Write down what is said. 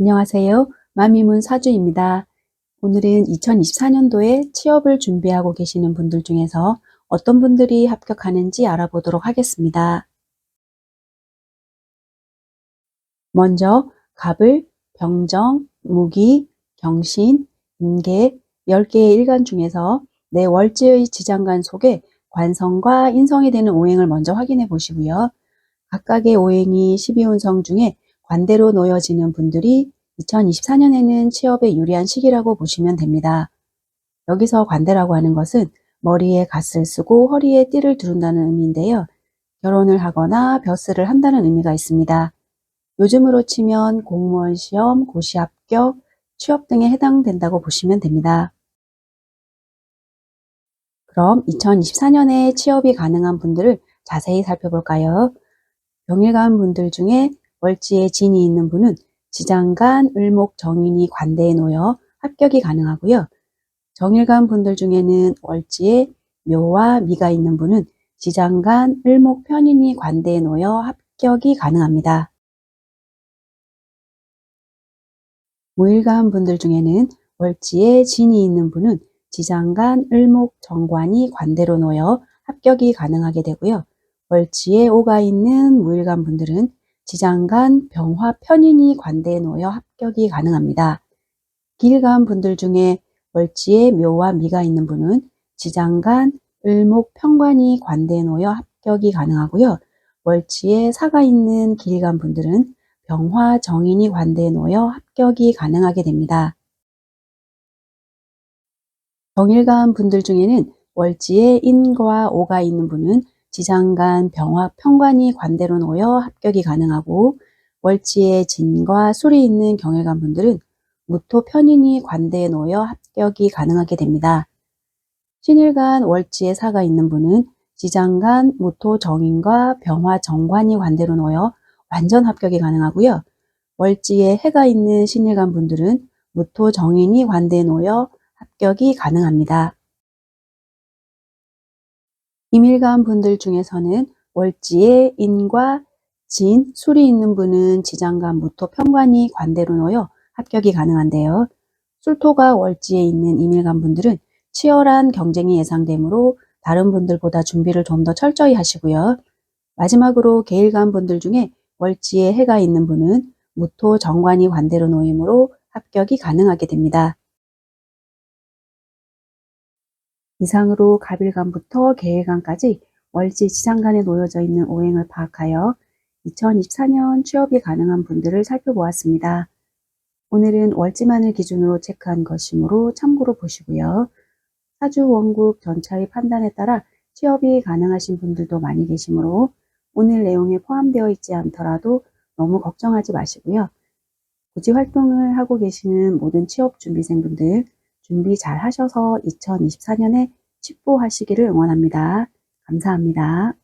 안녕하세요. 마미문 사주입니다. 오늘은 2024년도에 취업을 준비하고 계시는 분들 중에서 어떤 분들이 합격하는지 알아보도록 하겠습니다. 먼저 갑을, 병정, 무기, 경신, 인계 10개의 일간 중에서 내 월지의 지장간 속에 관성과 인성이 되는 오행을 먼저 확인해 보시고요. 각각의 오행이 12운성 중에 관대로 놓여지는 분들이 2024년에는 취업에 유리한 시기라고 보시면 됩니다. 여기서 관대라고 하는 것은 머리에 갓을 쓰고 허리에 띠를 두른다는 의미인데요. 결혼을 하거나 벼슬을 한다는 의미가 있습니다. 요즘으로 치면 공무원 시험, 고시 합격, 취업 등에 해당된다고 보시면 됩니다. 그럼 2024년에 취업이 가능한 분들을 자세히 살펴볼까요? 병일간 분들 중에 월지에 진이 있는 분은 지장간, 을목, 정인이 관대에 놓여 합격이 가능하고요. 정일간 분들 중에는 월지에 묘와 미가 있는 분은 지장간, 을목, 편인이 관대에 놓여 합격이 가능합니다. 무일간 분들 중에는 월지에 진이 있는 분은 지장간, 을목, 정관이 관대로 놓여 합격이 가능하게 되고요. 월지에 오가 있는 무일간 분들은 지장간, 병화, 편인이 관대에 놓여 합격이 가능합니다. 길간 분들 중에 월지에 묘와 미가 있는 분은 지장간, 을목, 평관이 관대에 놓여 합격이 가능하고요. 월지에 사가 있는 길간 분들은 병화, 정인이 관대에 놓여 합격이 가능하게 됩니다. 정일간 분들 중에는 월지에 인과 오가 있는 분은 지장간, 병화, 평관이 관대로 놓여 합격이 가능하고 월지에 진과 술이 있는 경일간 분들은 무토 편인이 관대에 놓여 합격이 가능하게 됩니다. 신일간 월지에 사가 있는 분은 지장간, 무토 정인과 병화 정관이 관대로 놓여 완전 합격이 가능하고요. 월지에 해가 있는 신일간 분들은 무토 정인이 관대에 놓여 합격이 가능합니다. 이밀간 분들 중에서는 월지에 인과 진, 술이 있는 분은 지장간, 무토, 편관이 관대로 놓여 합격이 가능한데요. 술토가 월지에 있는 이밀간 분들은 치열한 경쟁이 예상되므로 다른 분들보다 준비를 좀 더 철저히 하시고요. 마지막으로 계일간 분들 중에 월지에 해가 있는 분은 무토 정관이 관대로 놓이므로 합격이 가능하게 됩니다. 이상으로 갑일간부터 계일간까지 월지 지장간에 놓여져 있는 오행을 파악하여 2024년 취업이 가능한 분들을 살펴보았습니다. 오늘은 월지만을 기준으로 체크한 것이므로 참고로 보시고요. 사주 원국 전차의 판단에 따라 취업이 가능하신 분들도 많이 계시므로 오늘 내용에 포함되어 있지 않더라도 너무 걱정하지 마시고요. 굳이 활동을 하고 계시는 모든 취업 준비생분들 준비 잘 하셔서 2024년에 축복하시기를 응원합니다. 감사합니다.